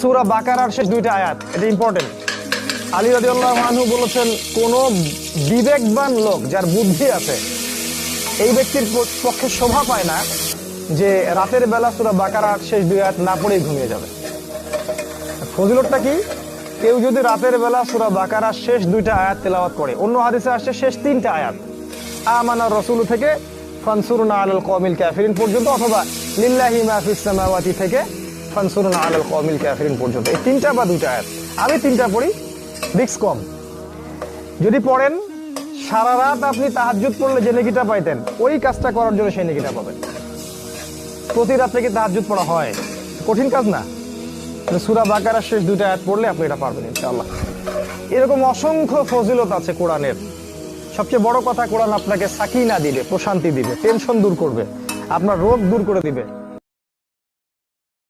সুরা বাকারার শেষ দুইটা আয়াত, এটা ইম্পর্টেন্ট আলী রাদিয়াল্লাহু আনহু বলেছেন, কোন বিবেকবান লোক যার বুদ্ধি আছে, এই ব্যক্তির পক্ষে শোভা পায় না যে রাতের বেলা সুরা বাকারার শেষ দুই আয়াত না পড়েই ঘুমিয়ে যাবে। ফজিলতটা কি? কেউ যদি রাতের বেলা সুরা বাকারার শেষ দুইটা আয়াত তেলাওয়াত করে, অন্য হাদিসে আসছে শেষ তিনটা আয়াত। আমানা রসুল থেকে, ফানসুরুনা আলাল কমিল কাফিরিন পর্যন্ত, অথবা লিল্লাহি মা ফিস থেকে ফানসুরুনা আলাল কওমিল কাফিরিন পর্যন্ত। এই তিনটা বা দুইটা আয়াত? আমি তিনটা পড়ি রিক্স কম। যদি পড়েন, সারা রাত আপনি তাহাজ্জুদ পড়লে যে নেকিটা পাইতেন, ওই কাজটা করার জন্য সেই নেকিটা পাবেন। প্রতি রাত্রে কি তাহাজ্জুদ পড়া হয়? কঠিন কাজ না। সুরা বাকারার শেষ দুইটা আয়াত পড়লে আপনি এটা পারবেন, ইনশাআল্লাহ। এরকম অসংখ্য ফজিলত আছে কোরআনের। সবচেয়ে বড় কথা, কোরআন আপনাকে সাকিনা দিবে, প্রশান্তি দিবে টেনশন দূর করবে। আপনার রোগ দূর করে দিবে।